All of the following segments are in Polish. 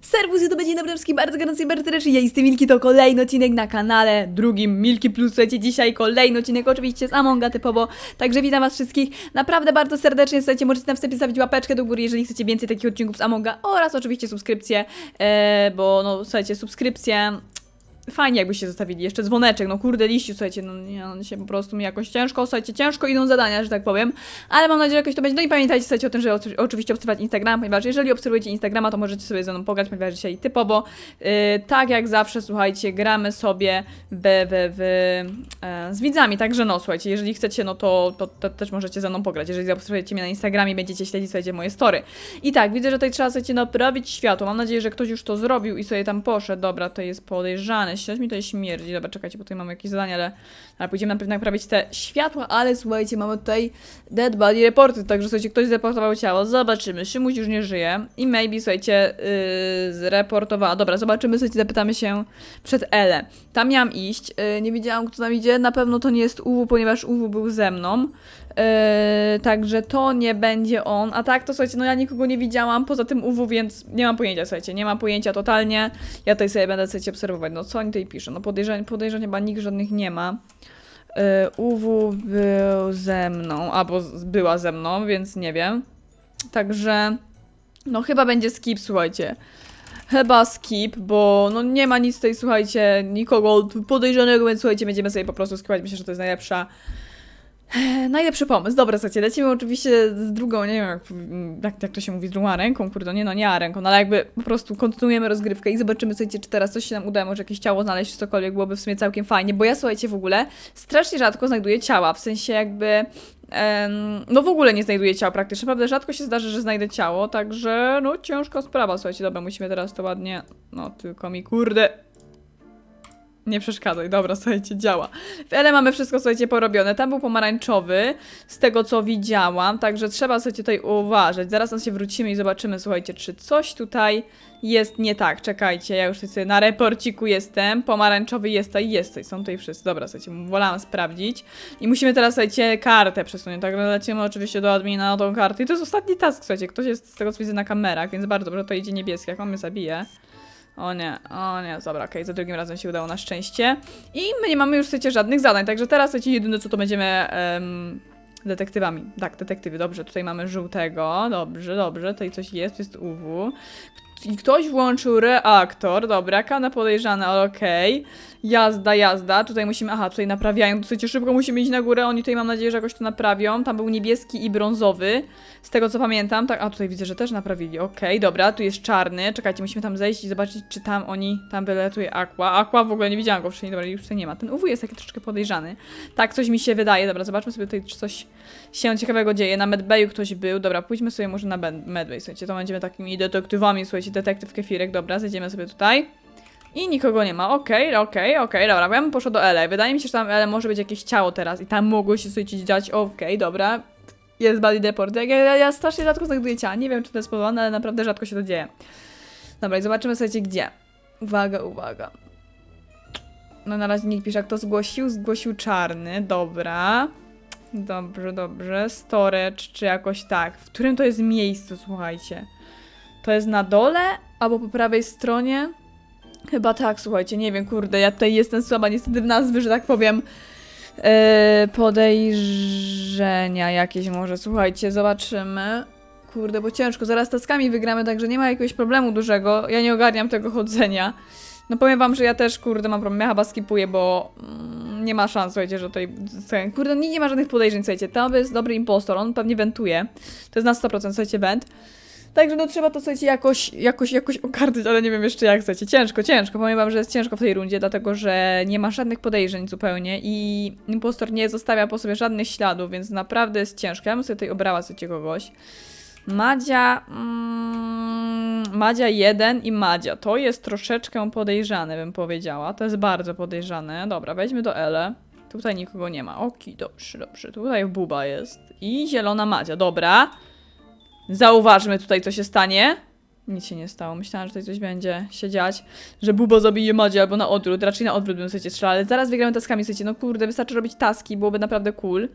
Serwus, to będzie dobry wszystkim bardzo gorący serdecznie. Ja jestem Milki, to kolejny odcinek na kanale drugim Milki Plus. Słuchajcie, dzisiaj kolejny odcinek oczywiście z Amonga typowo. Także witam was wszystkich naprawdę bardzo serdecznie. Słuchajcie, możecie na wstępie stawić łapeczkę do góry, jeżeli chcecie więcej takich odcinków z Amonga oraz oczywiście subskrypcję, e, bo no słuchajcie, subskrypcje Fajnie jakbyście zostawili. Jeszcze dzwoneczek, no kurde liściu, słuchajcie, no nie, no się po prostu mi jakoś ciężko, słuchajcie, ciężko idą zadania, że tak powiem, ale mam nadzieję, że jakoś to będzie, no i pamiętajcie, słuchajcie o tym, że oczy- oczywiście obserwować Instagram, ponieważ jeżeli obserwujecie Instagrama, to możecie sobie ze mną pograć, ponieważ dzisiaj typowo, yy, tak jak zawsze, słuchajcie, gramy sobie w, w, w, e, z widzami, także no, słuchajcie, jeżeli chcecie, no to, to, to też możecie ze mną pograć, jeżeli obserwujecie mnie na Instagramie, będziecie śledzić, słuchajcie, moje story. I tak, widzę, że tutaj trzeba, słuchajcie, naprawić światło, mam nadzieję, że ktoś już to zrobił i sobie tam poszedł, dobra, to jest podejrzane, coś mi tutaj śmierdzi, dobra, czekajcie, bo tutaj mamy jakieś zadanie, ale, ale pójdziemy najpierw naprawić te światła, ale słuchajcie, mamy tutaj dead body reporty, także słuchajcie, ktoś zreportował ciało, zobaczymy, Szymuś już nie żyje i maybe, słuchajcie, yy, zreportowała, dobra, zobaczymy, słuchajcie, zapytamy się przed Ele. Tam miałam iść, yy, nie wiedziałam, kto tam idzie, na pewno to nie jest Uwu, ponieważ Uwu był ze mną, Yy, także to nie będzie on. A tak, to słuchajcie, no ja nikogo nie widziałam poza tym UW, więc nie mam pojęcia, słuchajcie, nie mam pojęcia totalnie. Ja tutaj sobie będę słuchajcie, obserwować. No co oni tutaj piszą? No podejrzeń, podejrzeń chyba nikt żadnych nie ma. Yy, UW był ze mną, albo była ze mną, więc nie wiem. Także, no chyba będzie skip, słuchajcie. Chyba skip, bo no nie ma nic tutaj, słuchajcie, nikogo podejrzanego, więc słuchajcie, będziemy sobie po prostu skipować. Myślę, że to jest najlepsza Najlepszy pomysł. Dobra, słuchajcie, lecimy oczywiście z drugą, nie wiem jak, jak, to się mówi, z drugą ręką, kurde, nie no, nie a ręką, no ale jakby po prostu kontynuujemy rozgrywkę i zobaczymy, słuchajcie, czy teraz coś się nam uda, może jakieś ciało znaleźć, cokolwiek byłoby w sumie całkiem fajnie, bo ja, słuchajcie, w ogóle strasznie rzadko znajduję ciała, w sensie jakby, no w ogóle nie znajduję ciała praktycznie, naprawdę rzadko się zdarzy, że znajdę ciało, także no ciężka sprawa, słuchajcie, dobra, musimy teraz to ładnie, no tylko mi, kurde, nie przeszkadzaj, dobra, słuchajcie, działa. W Ele mamy wszystko, słuchajcie, porobione. Tam był pomarańczowy, z tego co widziałam, także trzeba, słuchajcie, tutaj uważać. Zaraz nas się wrócimy i zobaczymy, słuchajcie, czy coś tutaj jest nie tak. Czekajcie, ja już sobie na reporciku jestem. Pomarańczowy jest tutaj, jest tutaj, są tutaj wszyscy. Dobra, słuchajcie, wolałam sprawdzić. I musimy teraz, słuchajcie, kartę przesunąć. Także lecimy oczywiście do admina na tą kartę. I to jest ostatni task, słuchajcie. Ktoś jest z tego, co widzę na kamerach, więc bardzo dobrze, to idzie niebieski, jak on mnie zabije. O nie, o nie, dobra, okej, za drugim razem się udało na szczęście. I my nie mamy już, słuchajcie, żadnych zadań, także teraz, słuchajcie, jedyne co to będziemy em, detektywami. Tak, detektywy, dobrze, tutaj mamy żółtego, dobrze, dobrze, tutaj coś jest, jest UW. I ktoś włączył reaktor, dobra, kana podejrzana, okej. Jazda, jazda, tutaj musimy, aha, tutaj naprawiają, dosyć szybko musimy iść na górę, oni tutaj mam nadzieję, że jakoś to naprawią. Tam był niebieski i brązowy, z tego co pamiętam, tak, a tutaj widzę, że też naprawili, okej, dobra, tu jest czarny, czekajcie, musimy tam zejść i zobaczyć, czy tam oni, tam wylatuje Aqua. Aqua w ogóle nie widziałam go wcześniej, dobra, już tutaj nie ma. Ten UW jest taki troszeczkę podejrzany. Tak, coś mi się wydaje, dobra, zobaczmy sobie tutaj, czy coś się ciekawego dzieje. Na Medbayu ktoś był, dobra, pójdźmy sobie może na Medbay, słuchajcie, to będziemy takimi detektywami, słuchajcie, detektyw Kefirek, dobra, zejdziemy sobie tutaj. I nikogo nie ma. Okej, okej, okej, dobra. Bo ja bym poszła do Ele. Wydaje mi się, że tam Ele może być jakieś ciało teraz i tam mogło się słuchajcie dziać. Okej, dobra. Jest body deport. Ja, ja, ja strasznie rzadko znajduję ciała. Nie wiem, czy to jest spowodowane, ale naprawdę rzadko się to dzieje. Dobra, i zobaczymy, słuchajcie, gdzie. Uwaga, uwaga. No na razie nikt pisze, kto zgłosił. Zgłosił czarny, dobra. Dobrze, dobrze. Storage, czy jakoś tak. W którym to jest miejscu, słuchajcie? To jest na dole albo po prawej stronie? Chyba tak, słuchajcie, nie wiem, kurde, ja tutaj jestem słaba niestety w nazwy, że tak powiem. Yy, podejrzenia jakieś może, słuchajcie, zobaczymy. Kurde, bo ciężko, zaraz taskami wygramy, także nie ma jakiegoś problemu dużego. Ja nie ogarniam tego chodzenia. No powiem wam, że ja też, kurde, mam problem, ja chyba skipuję, bo mm, nie ma szans, słuchajcie, że tutaj... Kurde, nie, nie ma żadnych podejrzeń, słuchajcie, to jest dobry impostor, on pewnie wentuje. To jest na 100%, słuchajcie, went. Także no trzeba to słuchajcie jakoś, jakoś, jakoś ogarnąć, ale nie wiem jeszcze jak chcecie. Ciężko, ciężko. Powiem wam, że jest ciężko w tej rundzie, dlatego że nie ma żadnych podejrzeń zupełnie i impostor nie zostawia po sobie żadnych śladów, więc naprawdę jest ciężko. Ja bym sobie tutaj obrała sobie kogoś. Madzia. Mm, Madzia 1 i Madzia. To jest troszeczkę podejrzane, bym powiedziała. To jest bardzo podejrzane. Dobra, wejdźmy do Ele. Tutaj nikogo nie ma. Oki, dobrze, dobrze. Tutaj Buba jest. I zielona Madzia. Dobra. Zauważmy tutaj, co się stanie. Nic się nie stało. Myślałam, że tutaj coś będzie się dziać. Że Bubo zabije Madzie albo na odwrót. Raczej na odwrót bym sobie strzelał, ale zaraz wygramy taskami, słuchajcie. No kurde, wystarczy robić taski, byłoby naprawdę cool.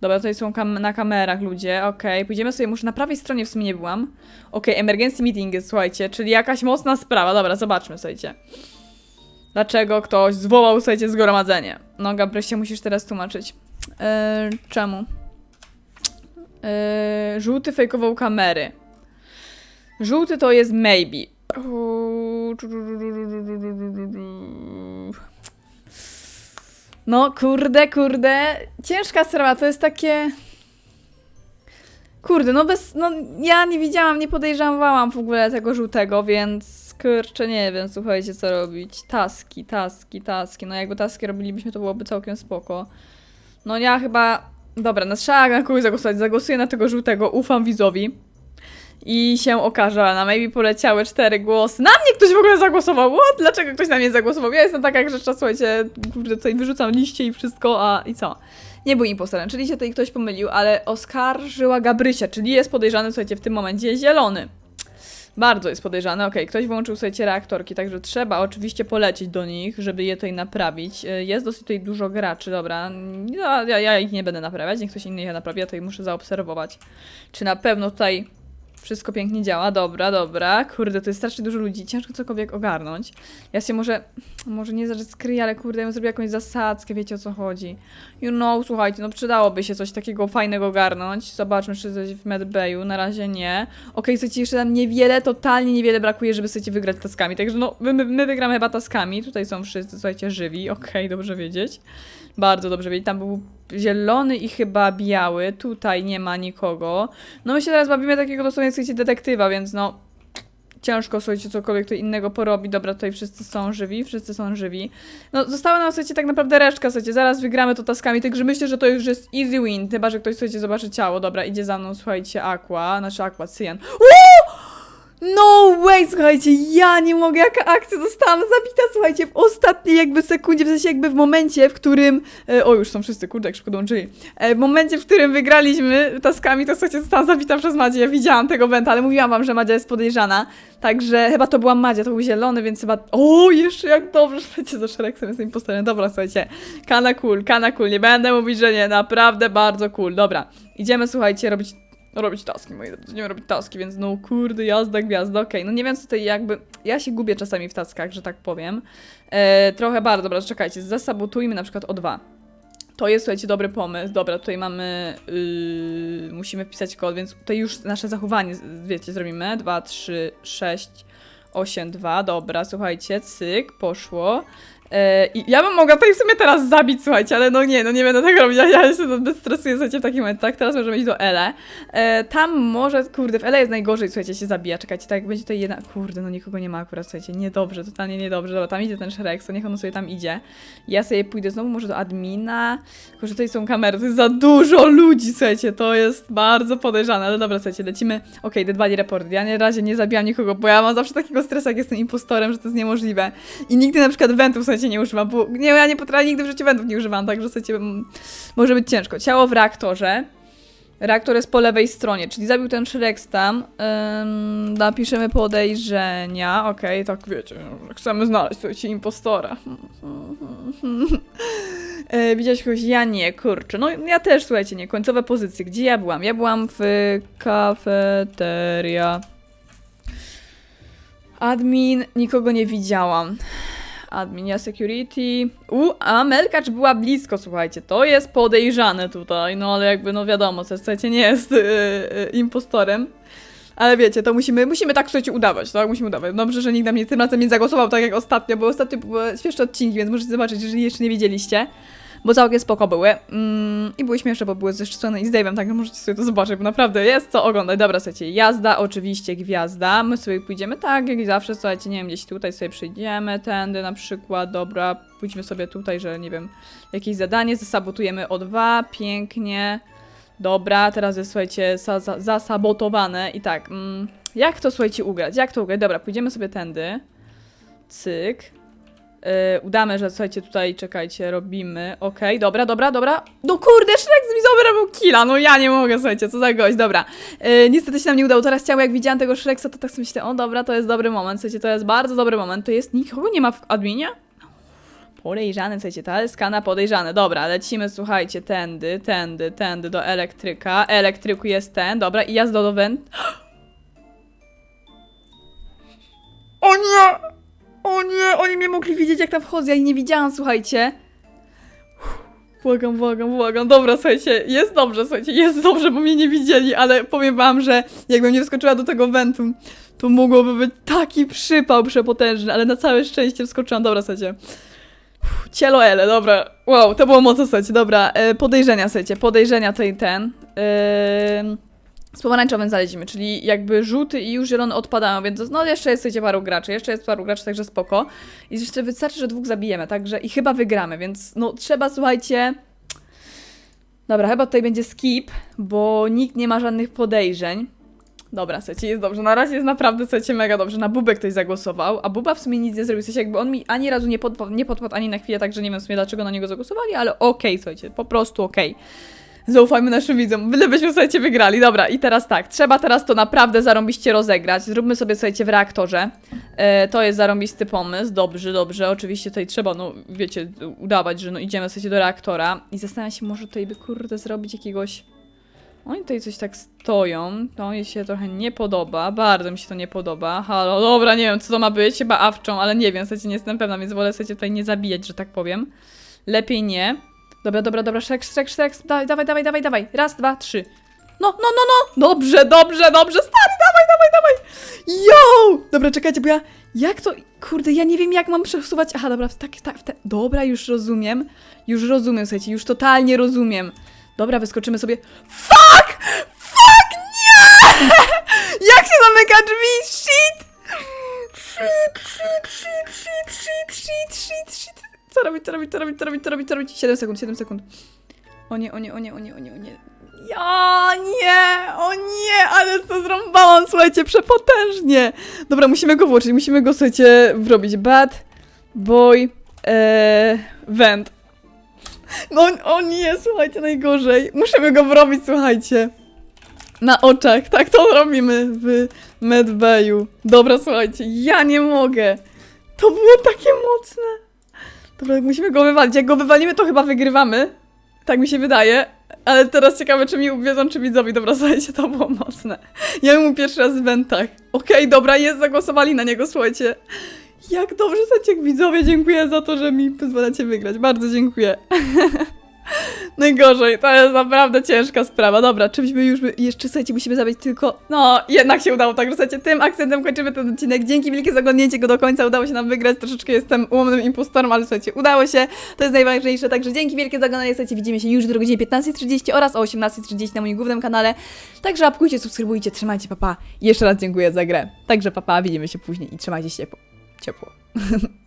Dobra, tutaj są kam na kamerach ludzie, okej. Pójdziemy sobie, może na prawej stronie w sumie nie byłam. Okej, emergency meeting słuchajcie, czyli jakaś mocna sprawa. Dobra, zobaczmy, słuchajcie. Dlaczego ktoś zwołał, słuchajcie, zgromadzenie? No, Gabrysia, musisz teraz tłumaczyć. Eee, czemu? Eee, żółty fejkował kamery. Żółty to jest maybe. No, kurde, kurde. Ciężka sprawa, to jest takie. Kurde, no bez. No, ja nie widziałam, nie podejrzewałam w ogóle tego żółtego, więc. Kurczę, nie wiem, słuchajcie, co robić. Taski, taski, taski. No, jakby taski robilibyśmy, to byłoby całkiem spoko. No, ja chyba. Dobra, no trzeba na kogoś zagłosować. Zagłosuję na tego żółtego, ufam widzowi. I się okaże, na maybe poleciały cztery głosy. Na mnie ktoś w ogóle zagłosował. What? Dlaczego ktoś na mnie zagłosował? Ja jestem taka grzeczna, słuchajcie, kurde, tutaj wyrzucam liście i wszystko, a i co? Nie był impostorem, czyli się tutaj ktoś pomylił, ale oskarżyła Gabrysia, czyli jest podejrzany, słuchajcie, w tym momencie zielony. Bardzo jest podejrzany. Okej, ktoś wyłączył, słuchajcie, reaktorki, także trzeba oczywiście polecieć do nich, żeby je tutaj naprawić. Y, Jest dosyć tutaj dużo graczy, dobra. Ja, ja, ja ich nie będę naprawiać, niech ktoś inny je naprawi, ja tutaj muszę zaobserwować, czy na pewno tutaj wszystko pięknie działa, dobra, dobra. Kurde, to jest strasznie dużo ludzi, ciężko cokolwiek ogarnąć. Ja się może, może nie zaraz skryję, ale kurde, ja bym zrobiła jakąś zasadzkę, wiecie o co chodzi. You know, słuchajcie, no przydałoby się coś takiego fajnego ogarnąć. Zobaczmy, czy coś w Medbayu, na razie nie. Okej, słuchajcie, jeszcze tam niewiele, totalnie niewiele brakuje, żeby chcecie wygrać taskami, także no, my, my, my wygramy chyba taskami. Tutaj są wszyscy, słuchajcie, żywi, okej, dobrze wiedzieć. Bardzo dobrze wiedzieć, tam był zielony i chyba biały, tutaj nie ma nikogo. No my się teraz bawimy takiego dosłownie, słuchajcie, detektywa, więc no ciężko, słuchajcie, cokolwiek to innego porobi. Dobra, tutaj wszyscy są żywi, wszyscy są żywi. No została nam, słuchajcie, tak naprawdę resztka, słuchajcie, zaraz wygramy to taskami, także myślę, że to już jest easy win, chyba, że ktoś, słuchajcie, zobaczy ciało. Dobra, idzie za mną, słuchajcie, Aqua, znaczy Aqua, Cyan. Uuu! No way, słuchajcie, ja nie mogę, jaka akcja zostałam zabita, słuchajcie, w ostatniej jakby sekundzie, w sensie jakby w momencie, w którym, e, o już są wszyscy, kurde, jak szybko dołączyli, e, w momencie, w którym wygraliśmy taskami, to słuchajcie, zostałam zabita przez Madzie, ja widziałam tego wenta, ale mówiłam wam, że Madzia jest podejrzana, także chyba to była Madzia, to był zielony, więc chyba, o, jeszcze jak dobrze, słuchajcie, za Shreksem jestem impostorem, dobra, słuchajcie, kana cool, kana cool, nie będę mówić, że nie, naprawdę bardzo cool, dobra, idziemy, słuchajcie, robić robić taski, moi drodzy, będziemy robić taski, więc no kurde, jazda, gwiazda, okej, no nie wiem co tutaj jakby, ja się gubię czasami w taskach, że tak powiem, e, trochę bardzo, dobra, czekajcie, zasabotujmy na przykład o dwa. To jest, słuchajcie, dobry pomysł. Dobra, tutaj mamy. Yy, musimy wpisać kod, więc tutaj już nasze zachowanie, wiecie, zrobimy. 2, 3, 6, 8, 2. Dobra, słuchajcie, cyk, poszło. E, I ja bym mogła tutaj w sumie teraz zabić, słuchajcie, ale no nie, no nie będę tego robić, ja, się bez stresuję, słuchajcie, w takim momencie, tak? Teraz możemy iść do Ele. E, tam może, kurde, w Ele jest najgorzej, słuchajcie, się zabija, czekajcie, tak będzie tutaj jedna, kurde, no nikogo nie ma akurat, słuchajcie, niedobrze, totalnie niedobrze, dobra, tam idzie ten Shrek, to niech on sobie tam idzie. Ja sobie pójdę znowu może do admina, tylko że tutaj są kamery, to jest za dużo ludzi, słuchajcie, to jest bardzo podejrzane, ale dobra, słuchajcie, lecimy, okej, okay, D2 report, ja na razie nie zabijam nikogo, bo ja mam zawsze takiego stresa, jak jestem impostorem, że to jest niemożliwe i nigdy na przykład słuchajcie, nie używam, bo nie, ja nie potrafię, nigdy w życiu wentów nie używam, także słuchajcie, m, może być ciężko. Ciało w reaktorze, reaktor jest po lewej stronie, czyli zabił ten Shrex tam, Ym, napiszemy podejrzenia, okej, tak wiecie, chcemy znaleźć, słuchajcie, impostora. E, Widziałeś kogoś? Ja nie, kurczę. No ja też, słuchajcie, nie. Końcowe pozycje. Gdzie ja byłam? Ja byłam w kafeteria. Admin, nikogo nie widziałam. Admin, ja security. U, a Melkacz była blisko, słuchajcie. To jest podejrzane tutaj, no ale jakby, no wiadomo, słuchajcie, nie jest yy, yy, impostorem. Ale wiecie, to musimy, musimy tak, słuchajcie, udawać, tak? Musimy udawać. Dobrze, że nikt na mnie tym razem nie zagłosował tak jak ostatnio, bo ostatnio były świeże odcinki, więc możecie zobaczyć, jeżeli jeszcze nie widzieliście. Bo całkiem spoko były. Mm, I były śmieszne, bo były zeszczone i z Dave'em, także możecie sobie to zobaczyć, bo naprawdę jest co oglądać. Dobra, słuchajcie, jazda, oczywiście gwiazda. My sobie pójdziemy tak, jak zawsze, słuchajcie, nie wiem, gdzieś tutaj sobie przyjdziemy, tędy na przykład, dobra, pójdźmy sobie tutaj, że nie wiem, jakieś zadanie, zasabotujemy o dwa, pięknie. Dobra, teraz jest, słuchajcie, za, za, zasabotowane i tak, mm, jak to, słuchajcie, ugrać? Jak to ugrać? Dobra, pójdziemy sobie tędy. Cyk. Yy, udamy, że słuchajcie, tutaj, czekajcie, robimy. Okej, dobra, dobra, dobra. No kurde, Shrek mi zabrał killa, no ja nie mogę, słuchajcie, co za gość, dobra. Yy, niestety się nam nie udało, teraz ciało, jak widziałam tego Shreksa, to tak sobie myślę, o dobra, to jest dobry moment, słuchajcie, to jest bardzo dobry moment, to jest, nikogo nie ma w adminie? Podejrzane, słuchajcie, ta skana podejrzane. Dobra, lecimy, słuchajcie, tędy, tędy, tędy do elektryka. Elektryku jest ten, dobra, i jazda do węd... O nie! O nie, oni mnie mogli widzieć, jak tam wchodzę, ja ich nie widziałam, słuchajcie. Błagam, błagam, błagam. Dobra, słuchajcie, jest dobrze, słuchajcie, jest dobrze, bo mnie nie widzieli, ale powiem wam, że jakbym nie wskoczyła do tego wentu, to mogłoby być taki przypał przepotężny, ale na całe szczęście wskoczyłam. Dobra, słuchajcie. Cielo Ele, dobra. Wow, to było mocno, słuchajcie, dobra. E, podejrzenia, słuchajcie, podejrzenia ten. E, z pomarańczowym zalezimy, czyli jakby żółty i już zielony odpadają, więc no jeszcze jest, słuchajcie, paru graczy, jeszcze jest paru graczy, także spoko. I jeszcze wystarczy, że dwóch zabijemy, także i chyba wygramy, więc no trzeba, słuchajcie... Dobra, chyba tutaj będzie skip, bo nikt nie ma żadnych podejrzeń. Dobra, słuchajcie, jest dobrze. Na razie jest naprawdę, słuchajcie, mega dobrze. Na Bubę ktoś zagłosował, a Buba w sumie nic nie zrobił. W jakby on mi ani razu nie podpadł, nie podpadł ani na chwilę, także nie wiem w sumie dlaczego na niego zagłosowali, ale okej, słuchajcie, po prostu okej. Zaufajmy naszym widzom, byle byśmy, słuchajcie, wygrali. Dobra, i teraz tak, trzeba teraz to naprawdę zarąbiście rozegrać. Zróbmy sobie, słuchajcie, w reaktorze. E, to jest zarąbisty pomysł, dobrze, dobrze. Oczywiście tutaj trzeba, no wiecie, udawać, że no idziemy, słuchajcie, do reaktora. I zastanawiam się, może tutaj by, kurde, zrobić jakiegoś... Oni tutaj coś tak stoją, to mi się trochę nie podoba, bardzo mi się to nie podoba. Halo, dobra, nie wiem co to ma być, chyba awczą, ale nie wiem, słuchajcie, nie jestem pewna, więc wolę słuchajcie tutaj nie zabijać, że tak powiem. Lepiej nie. Dobra, dobra, dobra, szrek, szrek, szrek, dawaj, dawaj, dawaj, dawaj, dawaj, raz, dwa, trzy. No, no, no, no, dobrze, dobrze, dobrze, stary, dawaj, dawaj, dawaj. Yo! Dobra, czekajcie, bo ja, jak to, kurde, ja nie wiem jak mam przesuwać, aha, dobra, tak, tak, tak, dobra, już rozumiem, już rozumiem, słuchajcie, już totalnie rozumiem. Dobra, wyskoczymy sobie. Fuck! Fuck! Nie! Jak się zamyka drzwi? Shit! Shit, shit, shit, shit, shit, shit, shit, shit. Co robić, co robić, co robić, co robić, co robić, co robić? 7 sekund, 7 sekund. O nie, o nie, o nie, o nie, o nie, o nie. Ja nie, o nie, ale to zrąbałam, słuchajcie, przepotężnie. Dobra, musimy go włączyć, musimy go, słuchajcie, wrobić. Bad boy e, vent. No, o nie, słuchajcie, najgorzej. Musimy go wrobić, słuchajcie. Na oczach, tak to robimy w Medbayu. Dobra, słuchajcie, ja nie mogę. To było takie mocne. Dobra, musimy go wywalić. Jak go wywalimy, to chyba wygrywamy. Tak mi się wydaje. Ale teraz ciekawe, czy mi uwiedzą, czy widzowie. Dobra, słuchajcie, to było mocne. Ja mu pierwszy raz w wentach. Okej, dobra, jest, zagłosowali na niego, słuchajcie. Jak dobrze, słuchajcie, widzowie, dziękuję za to, że mi pozwalacie wygrać. Bardzo dziękuję. Najgorzej, to jest naprawdę ciężka sprawa. Dobra, czymś by już. Jeszcze, słuchajcie, musimy zabić tylko... No, jednak się udało, także słuchajcie, tym akcentem kończymy ten odcinek. Dzięki wielkie za oglądnięcie go do końca, udało się nam wygrać. Troszeczkę jestem ułomnym impostorem, ale słuchajcie, udało się. To jest najważniejsze, także dzięki wielkie za oglądanie. Słuchajcie, widzimy się już o godzinie 15.30 oraz o 18.30 na moim głównym kanale. Także apkujcie, subskrybujcie, trzymajcie, papa. I jeszcze raz dziękuję za grę. Także papa, widzimy się później i trzymajcie się ciepło. ciepło.